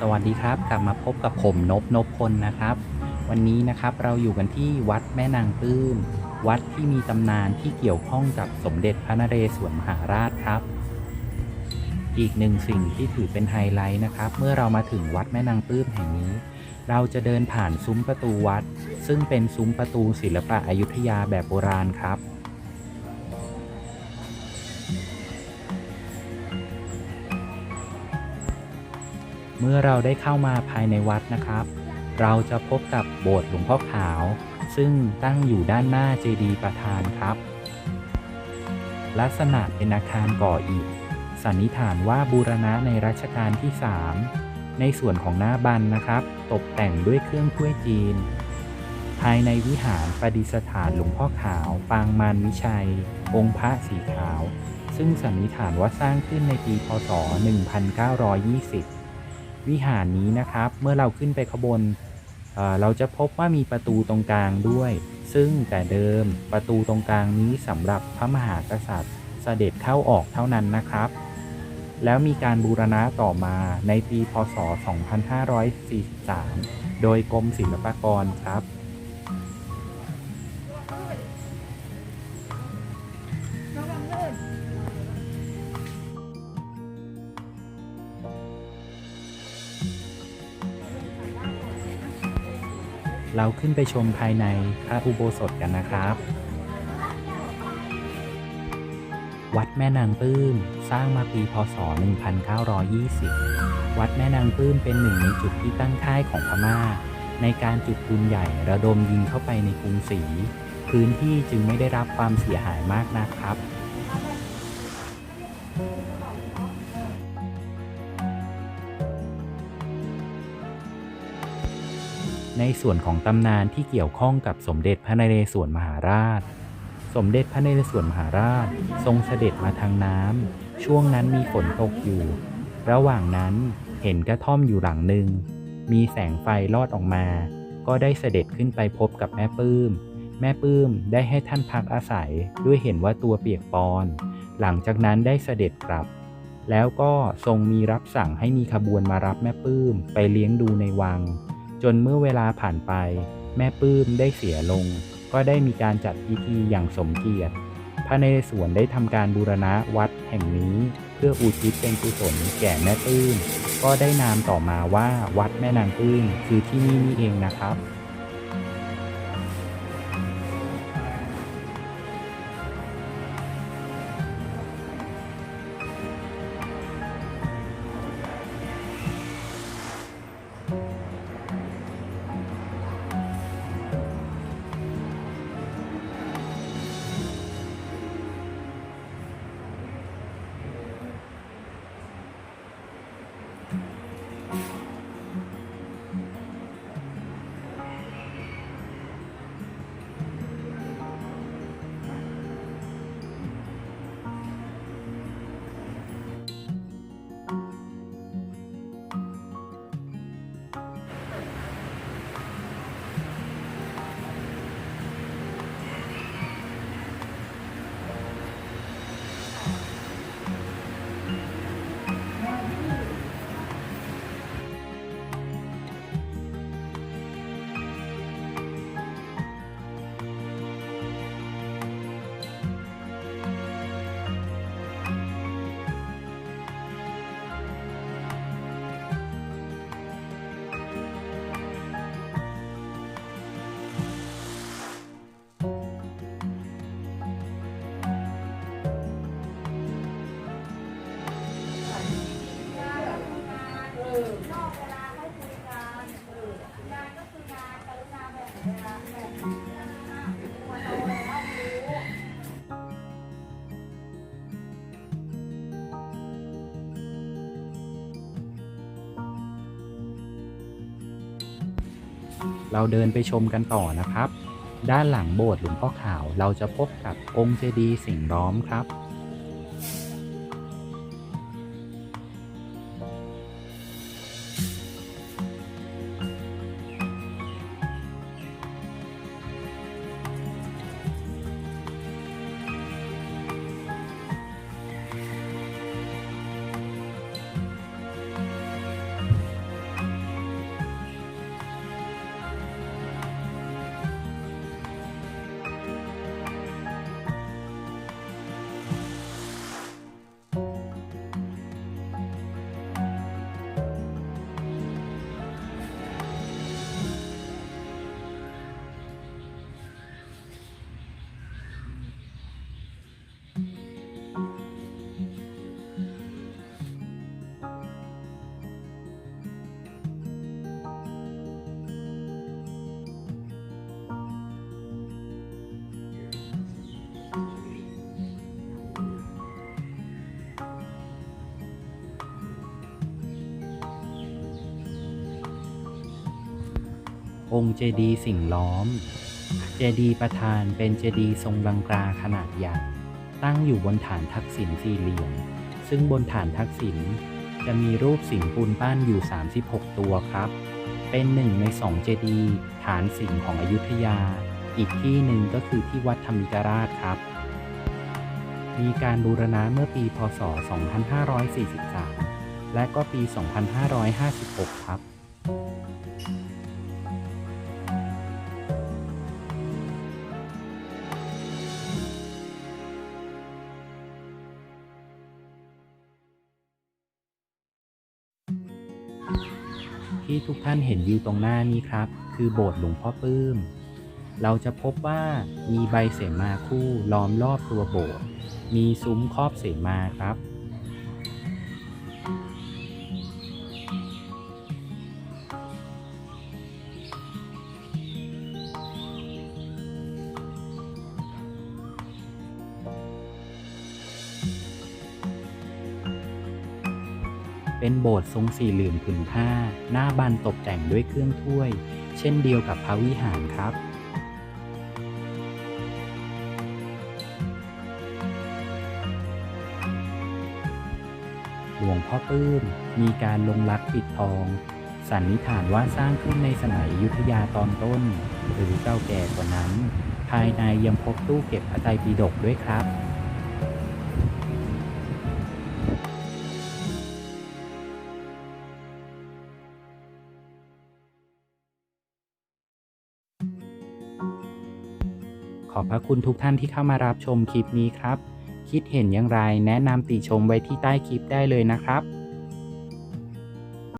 สวัสดีครับ กลับมาพบกับผมนบนพพลนะครับ วันนี้นะครับเราอยู่กันที่วัดแม่นางปลื้มวัดที่มีตำนานที่เกี่ยวข้องกับสมเด็จพระนเรศวรมหาราชครับ อีกหนึ่งสิ่งที่ถือเป็นไฮไลท์นะครับ เมื่อเรามาถึงวัดแม่นางปลื้มแห่งนี้ เราจะเดินผ่านซุ้มประตูวัด ซึ่งเป็นซุ้มประตูศิลปะอยุธยาแบบโบราณครับ เมื่อเราได้เข้ามาภายในวัดนะครับ เราจะพบกับโบสถ์หลวงพ่อขาว ซึ่งตั้งอยู่ด้านหน้าเจดีย์ประธานครับ ลักษณะเป็นอาคารก่ออิฐสันนิษฐานว่าบูรณะในรัชกาลที่ 3 ในส่วนของหน้าบันนะครับ ตกแต่งด้วยเครื่องถ้วยจีน ภายในวิหารประดิษฐานหลวงพ่อขาว ปางมารวิชัย องค์พระสีขาว ซึ่งสันนิษฐานว่าสร้างขึ้นในปีพศ 1920 วิหารนี้นะครับ เมื่อเราขึ้นไปขางบนเเราจะพบว่ามีประตูตรงกลางด้วย ซึ่งแต่เดิมประตูตรงกลางนี้สำหรับพระมหากษัตริย์เสด็จเข้าออกเท่านั้นนะครับ แล้วมีการบูรณะต่อมาในปีพศ 2543 โดยกรมศิลปากรครับ เราขึ้นไปชมภายในพระอุโบสถกันนะครับ วัดแม่นางปลื้มสร้างมาปีพศ 1920 วัดแม่นางปลื้มเป็นหนึ่งในจุดที่ตั้งค่ายของพม่า ในการจุดปืนใหญ่ระดมยิงเข้าไปในกรุงศรีพื้นที่จึงไม่ได้รับความเสียหายมากนักครับ ในส่วนของตำนานที่เกี่ยวข้องกับสมเด็จพระนเรศวรมหาราช สมเด็จพระนเรศวรมหาราช ทรงเสด็จมาทางน้ำช่วงนั้นมีฝนตกอยู่ ระหว่างนั้นเห็นกระท่อมอยู่หลังหนึ่ง มีแสงไฟลอดออกมา ก็ได้เสด็จขึ้นไปพบกับแม่ปื้ม แม่ปื้มได้ให้ท่านพักอาศัยด้วยเห็นว่าตัวเปียกปอน หลังจากนั้นได้เสด็จกลับ แล้วก็ทรงมีรับสั่งให้มีขบวนมารับแม่ปื้มไปเลี้ยงดูในวัง จนเมื่อเวลาผ่านไป แม่ปื้มได้เสียลง ก็ได้มีการจัดพิธีอย่างสมเกียรติพระนเรศวรได้ทำการบูรณะวัดแห่งนี้ เพื่ออุทิศเป็นกุศลแก่แม่ปื้มก็ได้นามต่อมาว่าวัดแม่นางปื้มคือที่นี่นี่เองนะครับ เราเดินไปชมกันต่อนะครับ ด้านหลังโบสถ์หลวงพ่อขาว เราจะพบกับองค์เจดีย์สิ่งล้อมครับ องค์เจดีย์สิ่งล้อม เจดีย์ประธานเป็นเจดีย์ทรงลังกาขนาดใหญ่ ตั้งอยู่บนฐานทักษิณสี่เหลี่ยม ซึ่งบนฐานทักษิณจะมีรูปสิงห์ปูนปั้นอยู่ 36 ตัวครับ เป็นหนึ่งในสองเจดีย์ฐานสิงของอยุธยา อีกที่หนึ่งก็คือที่วัดธรรมิกราชครับ มีการบูรณะเมื่อปี พศ 2543 และก็ปี 2556 ครับ ที่ทุกท่านเห็นอยู่ตรงหน้านี้ครับ คือโบสถ์หลวงพ่อปื้ม เราจะพบว่ามีใบเสมาคู่ล้อมรอบตัวโบสถ์มีซุ้มครอบเสมาครับ เป็นโบสถ์ทรงสี่เหลี่ยมผืนผ้า หน้าบานตกแต่งด้วยเครื่องถ้วย เช่นเดียวกับพระวิหารครับหลวงพ่อปื้มมีการลงรักปิดทอง สันนิษฐานว่าสร้างขึ้นในสมัยยุทธยาตอนต้น หรือเก่าแก่กว่านั้น ภายในยังพบตู้เก็บพระไตรปิฎกด้วยครับ อบพระคุณทุกท่านที่เข้ามารับชมคลิปนี้ครับ คิดเห็นอย่างไรแนะนำติชมไว้ที่ใต้คลิปได้เลยนะครับ